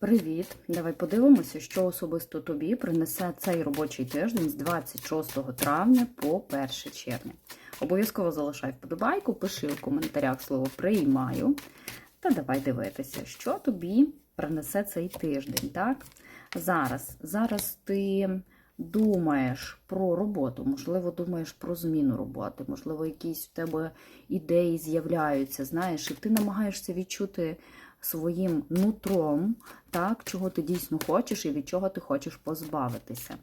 Привіт! Давай подивимося, що особисто тобі принесе цей робочий тиждень з 26 травня по 1 червня. Обов'язково залишай вподобайку, пиши у коментарях слово приймаю. Та давай дивитися, що тобі принесе цей тиждень. так? Зараз, зараз ти думаєш про роботу, можливо, думаєш про зміну роботи, можливо, якісь в тебе ідеї з'являються, знаєш, і ти намагаєшся відчути своїм нутром, так, чого ти дійсно хочеш і від чого ти хочеш позбавитися.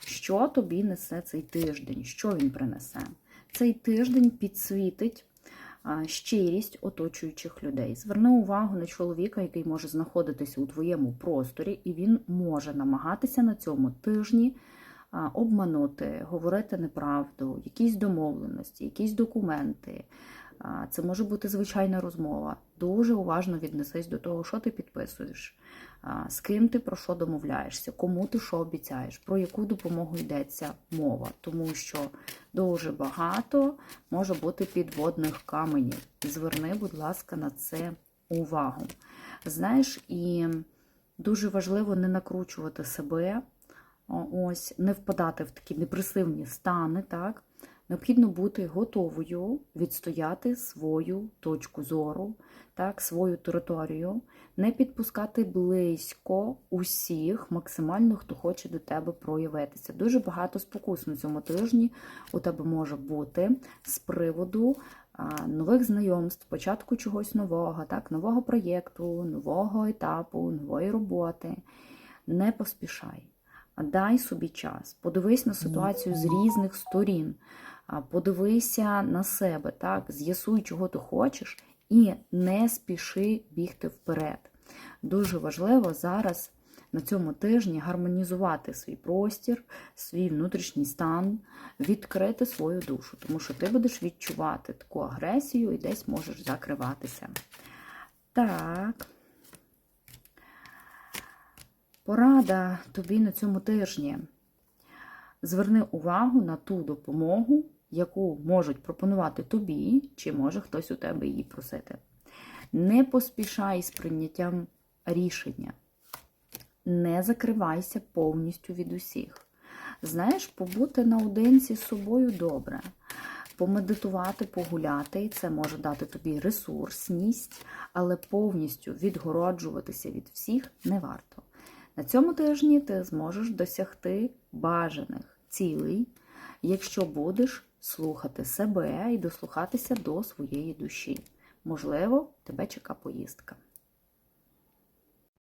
Що тобі несе цей тиждень? Що він принесе? Цей тиждень підсвітить щирість оточуючих людей. Зверни увагу на чоловіка, який може знаходитися у твоєму просторі, і він може намагатися на цьому тижні обманути, говорити неправду, якісь домовленості, якісь документи. Це може бути звичайна розмова. Дуже уважно віднесись до того, що ти підписуєш, з ким ти про що домовляєшся, кому ти що обіцяєш, про яку допомогу йдеться мова, тому що дуже багато може бути підводних каменів. Зверни, будь ласка, на це увагу. Знаєш, і дуже важливо не накручувати себе, ось, не впадати в такі депресивні стани, так? Необхідно бути готовою відстояти свою точку зору, так, свою територію, не підпускати близько усіх, максимально хто хоче до тебе проявитися. Дуже багато спокус на цьому тижні у тебе може бути з приводу нових знайомств, початку чогось нового, так, нового проєкту, нового етапу, нової роботи. Не поспішай. Дай собі час, подивись на ситуацію з різних сторін, подивися на себе, так, з'ясуй, чого ти хочеш, і не спіши бігти вперед. Дуже важливо зараз на цьому тижні гармонізувати свій простір, свій внутрішній стан, відкрити свою душу, тому що ти будеш відчувати таку агресію і десь можеш закриватися. Так. Порада тобі на цьому тижні. Зверни увагу на ту допомогу, яку можуть пропонувати тобі, чи може хтось у тебе її просити. Не поспішай з прийняттям рішення. Не закривайся повністю від усіх. Знаєш, побути наодинці з собою добре. Помедитувати, погуляти, це може дати тобі ресурсність, але повністю відгороджуватися від всіх не варто. На цьому тижні ти зможеш досягти бажаних цілей, якщо будеш слухати себе і дослухатися до своєї душі. Можливо, тебе чека поїздка.